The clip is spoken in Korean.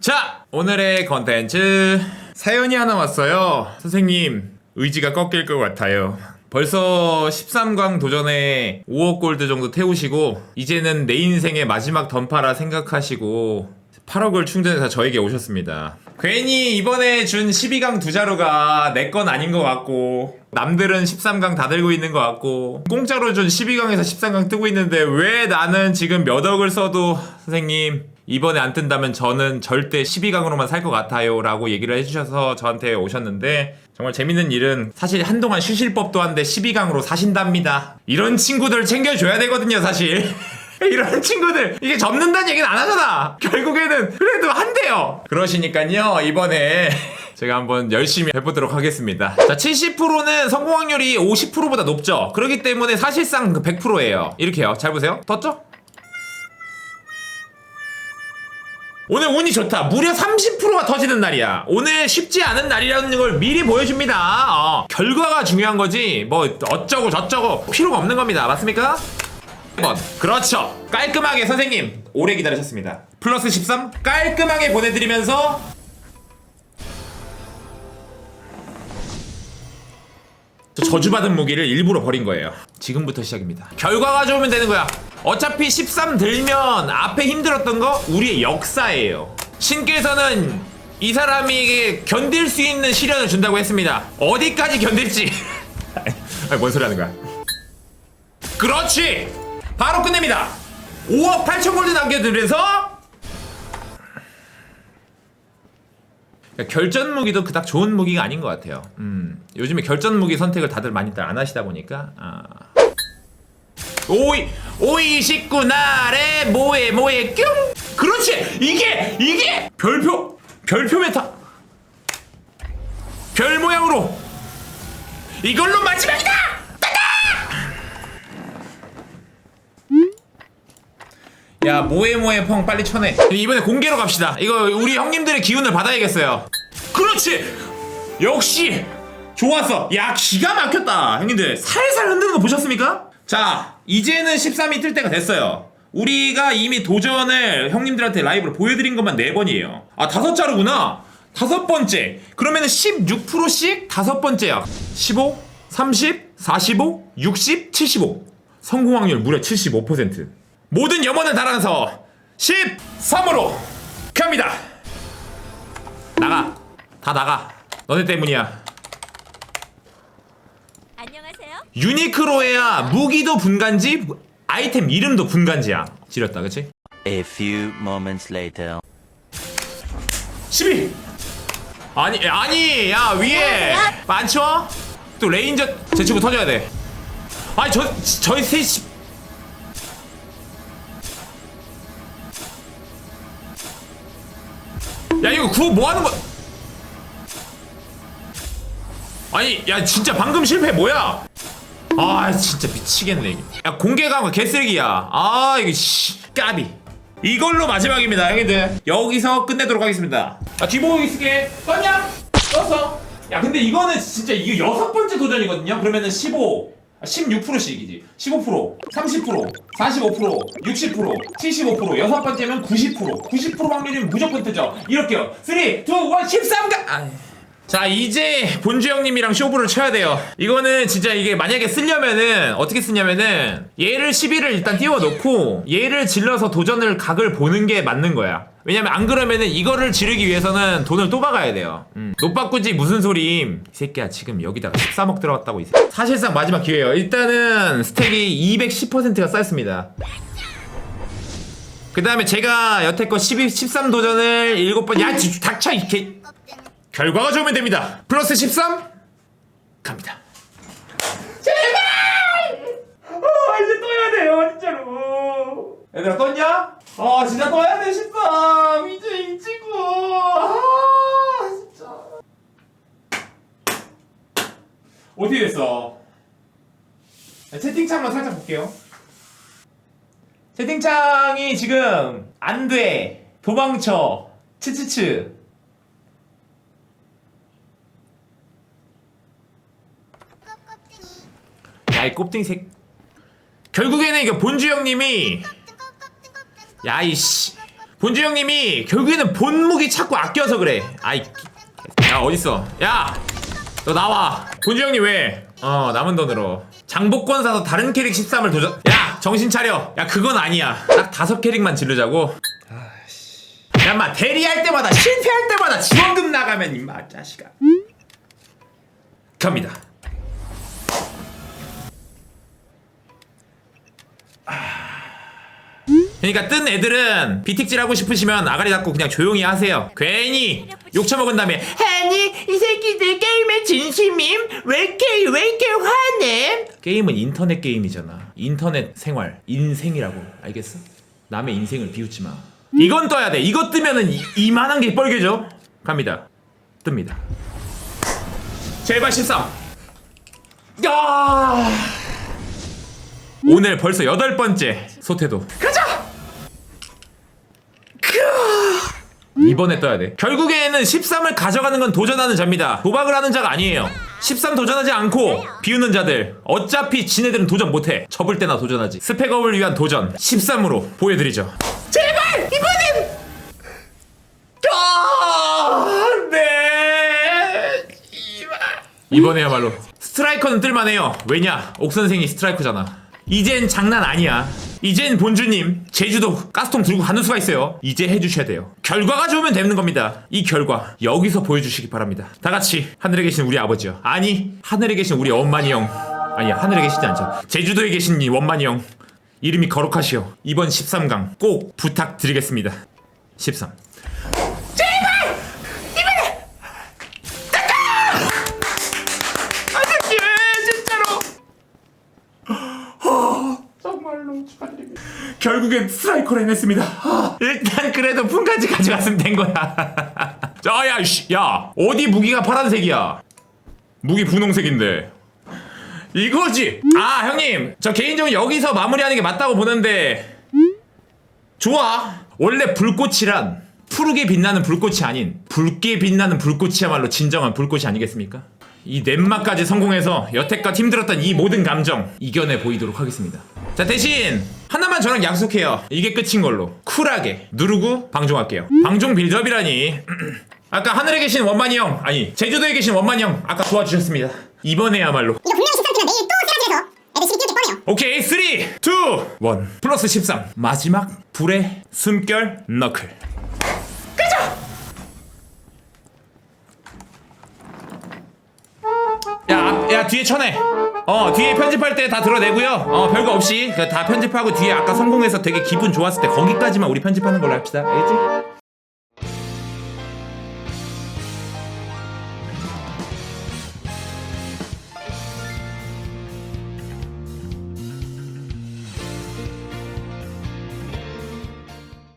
자, 오늘의 컨텐츠 사연이 하나 왔어요. 선생님, 의지가 꺾일 것 같아요. 벌써 13강 도전에 5억 골드 정도 태우시고 이제는 내 인생의 마지막 던파라 생각하시고 8억을 충전해서 저에게 오셨습니다. 괜히 이번에 준 12강 두 자루가 내 건 아닌 것 같고 남들은 13강 다 들고 있는 것 같고 공짜로 준 12강에서 13강 뜨고 있는데 왜 나는 지금 몇 억을 써도 선생님 이번에 안 뜬다면 저는 절대 12강으로만 살 것 같아요 라고 얘기를 해주셔서 저한테 오셨는데 정말 재밌는 일은 사실 한동안 쉬실 법도 한데 12강으로 사신답니다. 이런 친구들 챙겨줘야 되거든요 사실. 이런 친구들 이게 접는다는 얘기는 안 하잖아. 결국에는 그래도 한대요. 그러시니까요 이번에 제가 한번 열심히 해보도록 하겠습니다. 자 70%는 성공 확률이 50%보다 높죠. 그렇기 때문에 사실상 그 100%예요. 이렇게요. 잘 보세요. 떴죠? 오늘 운이 좋다. 무려 30%가 터지는 날이야. 오늘 쉽지 않은 날이라는 걸 미리 보여줍니다. 어, 결과가 중요한 거지. 뭐 어쩌고 저쩌고 필요가 없는 겁니다. 맞습니까? 1번. 그렇죠. 깔끔하게 선생님 오래 기다리셨습니다. 플러스 13 깔끔하게 보내드리면서 저 저주받은 무기를 일부러 버린 거예요. 지금부터 시작입니다. 결과가 좋으면 되는 거야. 어차피 13 들면 앞에 힘들었던 거 우리의 역사예요. 신께서는 이 사람에게 견딜 수 있는 시련을 준다고 했습니다. 어디까지 견딜지. 아니, 뭔 소리 하는 거야? 그렇지! 바로 끝냅니다! 5억 8천 골드 남겨드려서 그러니까 결전 무기도 그닥 좋은 무기가 아닌 것 같아요. 음, 요즘에 결전 무기 선택을 다들 많이들 안 하시다 보니까 아. 오이 오이 식구 나래 모에 모에 뀨 그렇지! 이게 이게 별표 별표 메타. 별 모양으로. 이걸로 마지막이다! 야 모에 모에 펑 빨리 쳐내. 이번에 공개로 갑시다. 이거 우리 형님들의 기운을 받아야겠어요. 그렇지! 역시 좋았어. 야 기가 막혔다. 형님들 살살 흔드는 거 보셨습니까? 자 이제는 13이 뜰 때가 됐어요. 우리가 이미 도전을 형님들한테 라이브로 보여드린 것만 4번이에요. 아 다섯 자루구나. 다섯 번째. 그러면은 16%씩 다섯 번째야. 15 30 45 60 75 성공 확률 무려 75% 모든 염원을 달아서 13으로 갑니다. 나가. 다 나가. 너네 때문이야 안녕하세요. 유니크로에야 무기도 분간지 아이템 이름도 분간지야 지렸다 그치? A few moments later. 12 아니 아니 야 위에 많죠? 또 레인저 제 친구 터져야 돼 아니 저 저희 셋이 야 이거 구호 뭐 하는 거 아니 야 진짜 방금 실패 뭐야 아 진짜 미치겠네 야 공개가 뭐 개쓰레기야. 아 이게 씨 까비. 이걸로 마지막입니다 형님들. 여기서 끝내도록 하겠습니다. 아 뒤보고 있을게. 떴냐? 떴어 야 근데 이거는 진짜 이게 여섯 번째 도전이거든요? 그러면은 15 16%씩이지. 15% 30% 45% 60% 75% 여섯 번째면 90% 90% 확률이면 무조건 뜨죠. 이렇게요. 3 2 1 13가! 아이. 자 이제 본주 형님이랑 쇼부를 쳐야 돼요. 이거는 진짜 이게 만약에 쓰려면은 어떻게 쓰냐면은 얘를 11을 일단 띄워놓고 얘를 질러서 도전을 각을 보는 게 맞는 거야. 왜냐면 안 그러면은 이거를 지르기 위해서는 돈을 또 박아야 돼요. 음. 노바꾸지 무슨 소리임? 이 새끼야 지금 여기다가 13억 들어갔다고 이 새끼. 사실상 마지막 기회예요. 일단은 스택이 210%가 쌓였습니다. 그 다음에 제가 여태껏 12, 13 도전을 7번 야 지- 닥쳐 이렇게 결과가 좋으면 됩니다. 플러스 13 갑니다. 아 이제 떠야 돼요 진짜로. 얘들아 떴냐? 아 진짜 떠야 돼 13. 이제 이 친구. 아 진짜. 어떻게 됐어? 채팅창만 살짝 볼게요. 채팅창이 지금 안 돼. 도망쳐. 치치치. 야이 꼽등이 새 결국에는 이거 본주 형님이 야이씨 본주 형님이 결국에는 본무기 자꾸 아껴서 그래. 아이, 야 어딨어? 야, 너 나와. 본주 형님 왜? 어 남은 돈으로 장복권 사서 다른 캐릭 13을 도전. 야 정신 차려. 야 그건 아니야. 딱 다섯 캐릭만 지르자고. 야, 마 대리할 때마다 실패할 때마다 지원금 나가면 임마 자식아. 갑니다. 그러니까 뜬 애들은 비틱질 하고 싶으시면 아가리 닫고 그냥 조용히 하세요. 괜히 욕 처먹은 다음에 아니 이 새끼들 게임에 진심임 왜 이렇게 왜 이렇게 화내? 게임은 인터넷 게임이잖아. 인터넷 생활 인생이라고 알겠어? 남의 인생을 비웃지 마. 이건 떠야 돼. 이거 뜨면은 이, 이만한 게 뻘개져. 갑니다. 뜹니다. 제발 13. 야. 오늘 벌써 여덟 번째 소태도. 가자. 이번에 떠야 돼. 결국에는 13을 가져가는 건 도전하는 자입니다. 도박을 하는 자가 아니에요. 13 도전하지 않고 비우는 자들. 어차피 지네들은 도전 못해. 접을 때나 도전하지. 스펙업을 위한 도전. 13으로 보여드리죠. 제발 이번엔. 아, 네. 이발. 이번에야말로 스트라이커는 뜰만해요. 왜냐? 옥 선생이 스트라이커잖아. 이젠 장난 아니야. 이젠 본주님 제주도 가스통 들고 가는 수가 있어요. 이제 해주셔야 돼요. 결과가 좋으면 되는 겁니다. 이 결과 여기서 보여주시기 바랍니다. 다 같이 하늘에 계신 우리 아버지요. 아니 하늘에 계신 우리 원만이 형. 아니 하늘에 계시지 않죠. 제주도에 계신 이 원만이 형. 이름이 거룩하시오. 이번 13강 꼭 부탁드리겠습니다. 13. 결국엔 스트라이커를 해냈습니다. 아, 일단 그래도 품까지 가져갔으면 된 거야. 자 야 씨, 야. 어디 무기가 파란색이야? 무기 분홍색인데. 이거지. 아 형님. 저 개인적으로 여기서 마무리하는 게 맞다고 보는데. 좋아. 원래 불꽃이란 푸르게 빛나는 불꽃이 아닌 붉게 빛나는 불꽃이야말로 진정한 불꽃이 아니겠습니까? 이 넷마까지 성공해서 여태껏 힘들었던 이 모든 감정 이겨내 보이도록 하겠습니다. 자 대신 하나만 저랑 약속해요. 이게 끝인 걸로 쿨하게 누르고 방종할게요. 방종 빌드업이라니. 아까 하늘에 계신 원만이 형 아니 제주도에 계신 원만이 형 아까 도와주셨습니다. 이번에야말로 이거 분명히 13팀은 내일 또 쓰라지해서 애들 띄울 게 뻔해요. 오케이 3 2 1 플러스 13 마지막 불의 숨결 너클 가자 야, 앞- 야 뒤에 쳐내 어 뒤에 편집할 때다 들어내고요 어 별거 없이 그다 편집하고 뒤에 아까 성공해서 되게 기분 좋았을 때 거기까지만 우리 편집하는 걸로 합시다 알겠지?